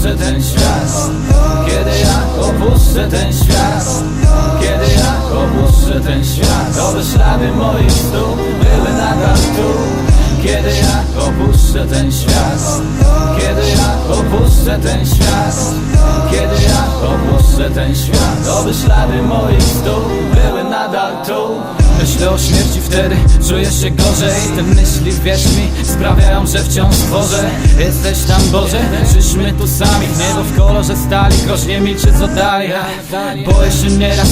opuszczę ten świat. Kiedy ja opuszczę ten świat. Kiedy ja opuszczę ten świat. Owe ślady moich stóp były nadal tu. Kiedy ja opuszczę ten świat. Kiedy ja opuszczę ten świat. Kiedy ja opuszczę ten świat. Owe ślady moich stóp były nadal tu. Myślę o śmierci wtedy, czuję się gorzej. Te myśli, wierz mi, sprawiają, że wciąż tworzę. Jesteś tam Boże, przyszmy tu sami. Niebo w kolorze stali, groźnie milczy co dalej Boję się nieraz,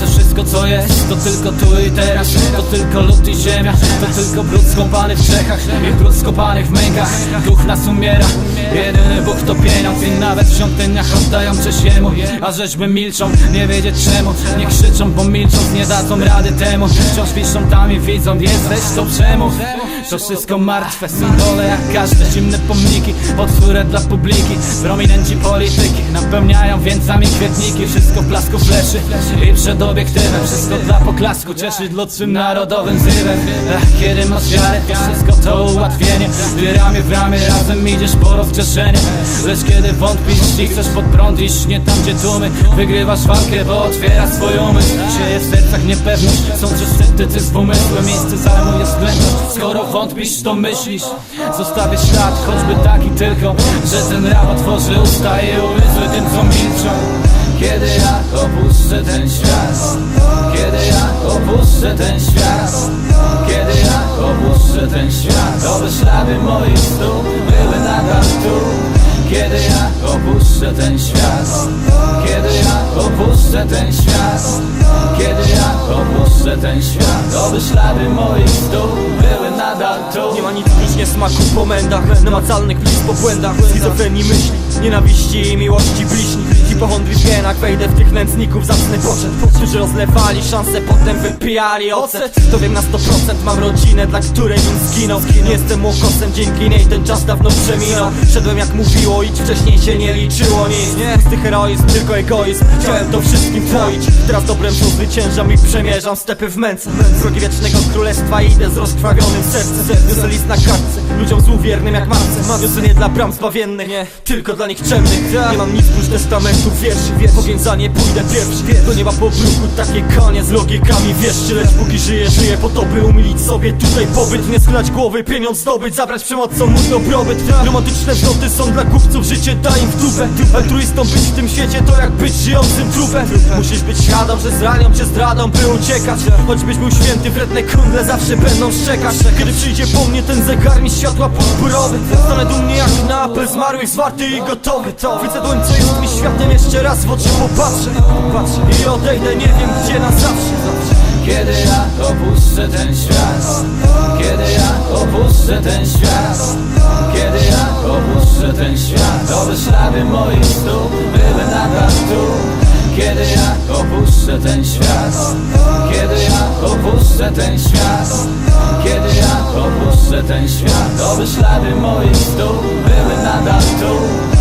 że wszystko co jest To tylko tu i teraz, to tylko lód i ziemia To tylko brud skąpany w Czechach I brud skąpany w mękach. Duch nas umiera, jedyny Bóg to pieniądz I nawet w świątyniach oddają cześć Jemu A rzeźby milczą, nie wiedzieć czemu. Nie krzyczą, bo milcząc nie dadzą rady temu Wciąż piszą tam i widzą, jesteś to czemu? To wszystko martwe symbole jak każde zimne pomniki Otwórę dla publiki. Prominenci polityki Napełniają więcami kwietniki. Wszystko w blasku fleszy i przed obiektywem Wszystko dla poklasku Cieszyć lud swym narodowym zrywem Ach, Kiedy masz wiarę to wszystko to ułatwienie. Gdy ramię w ramię razem idziesz po rozgrzeszenie. Lecz kiedy wątpisz i chcesz pod prąd iść Nie tam gdzie tłumy Wygrywasz walkę, bo otwiera swój umysł w sercach niepewność Sądzę sceptycyzm umysłem Miejsce zajmuje względność. Skoro wątpisz to myślisz Zostawię ślad, choćby taki tylko Że ten rap otworzy usta i umysły tym co milczą. Kiedy ja opuszczę ten świat? Kiedy ja opuszczę ten świat? Kiedy ja opuszczę ten świat? Oby ślady moich stóp były nadal tu Kiedy ja opuszczę ten świat? Kiedy ja opuszczę ten świat? Kiedy ja opuszczę ten świat? Oby ślady moich stóp były nadal tu. Nie ma nic nic nie smaku po mędach Namacalnych blisk po błędach. Schizofrenii myśli, nienawiści i miłości bliźni Hipochondrii w genach Wejdę w tych nędzników, zacny poczet. Którzy rozlewali szanse, potem wypijali ocet. To wiem na 100% mam rodzinę, dla której bym zginął. Jestem łokosem, dzięki niej ten czas dawno przeminął. Szedłem jak mówiło, idź wcześniej się nie liczyło nic. Nie. Z tych heroizm, tylko egoizm. Chciałem to wszystkim twoić Teraz dobrem to zwyciężam i przemierzam stepy w męce. Drogi wiecznego królestwa idę z rozkrwawionym sercem. Niosę list na kartce, ludziom złowiernym jak marce. Niosę nie dla bram zbawiennych, nie, tylko dla nikczemnych Nie mam nic prócz testamentów wierszy Powięzanie pójdę pierwszy. Do nieba po bruku, takie konie z logikami wieszczy Lecz póki żyję, żyję po to by umilić sobie tutaj pobyt. Nie schylać głowy, pieniądz zdobyć, zabrać przemocą mój dobrobyt. Romantyczne wzloty są dla kupców, życie daj im w dupę. Altruistą być w tym świecie to jak być żyjącym trupem. Musisz być świadom, że zranią cię zdradą, by uciekać. Choćbyś był święty, wredne kundle zawsze będą szczekać. Kiedy przyjdzie po mnie ten zegar mi światła purpurowy Stanę dumnie jak na apel zwarty i gotowy. Widzę dłoń, co jest mi światem, jeszcze raz w oczy popatrzę I odejdę, nie wiem gdzie na zawsze. Kiedy ja opuszczę ten świat? Kiedy ja opuszczę ten świat? Kiedy ja opuszczę ten świat? Oby ślady moich stóp. Były nadal tu. Kiedy ja opuszczę ten świat? Kiedy ja opuszczę ten świat? Kiedy ja opuszczę ten świat? Oby ślady moich stóp. Były nadal tu